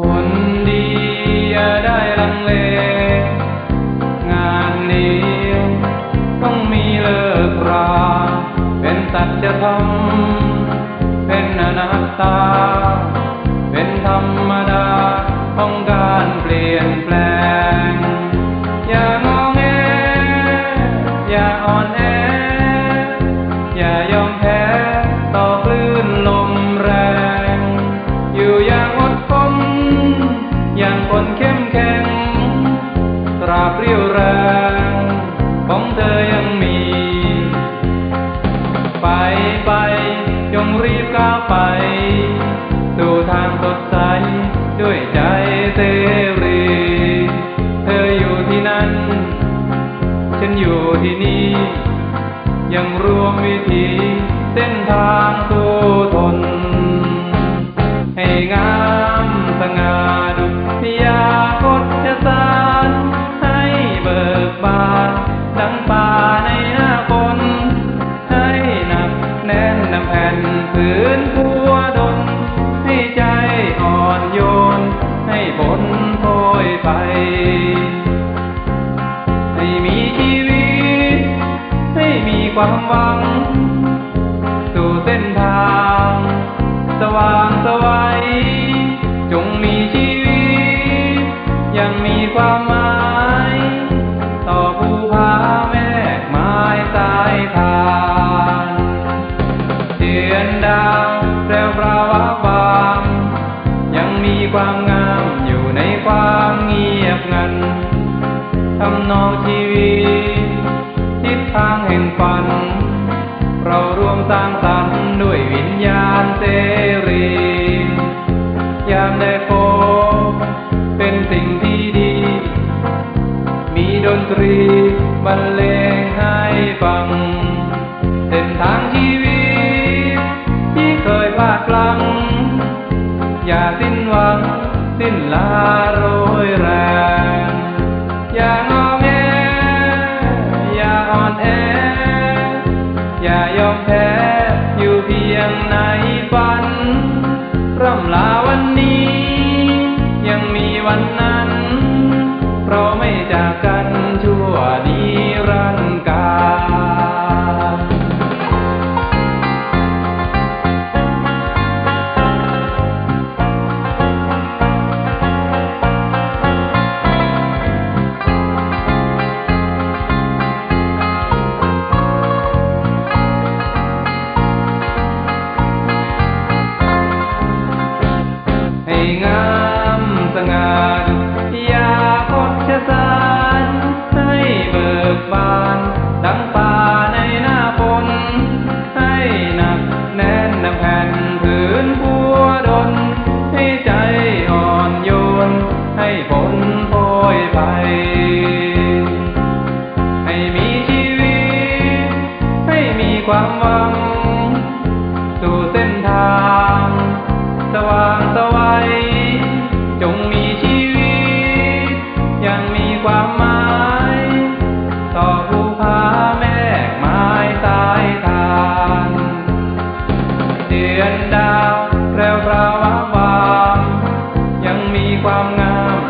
คนดีอย่าได้ลังเล งานนี้ต้องมีเลิกรา เป็นสัจธรรม เป็นอนัตตา เป็นธรรมดาของการ ไป จงรีบก้าวไป สู่ทางสดใส ด้วยใจเสรี เธออยู่ที่นั่นฉันอยู่ที่นี่ ยังรวมวิถีเส้นทางสู้ทน ไปให้มีชีวิตให้มีความหวัง สู่เส้นทาง สว่างสวัยจงมีชีวิต ยังมีความหมาย นองชีวิตทิศทางแห่งฝัน เรารวมสร้างสรรค์ด้วยวิญญาณเสรี ยามได้พบเป็นสิ่งที่ดี มีดนตรีบรรเลงให้ฟัง เส้นทางชีวิตที่เคยพลาดพลั้งอย่าสิ้นหวัง สิ้นลาโรยแรงอย่าง อย่ายอมแพ้ อยู่เพียงในฝัน ร่ำลาวันนี้ ยังมีวันนั้น เราไม่จากกันชั่วดี ค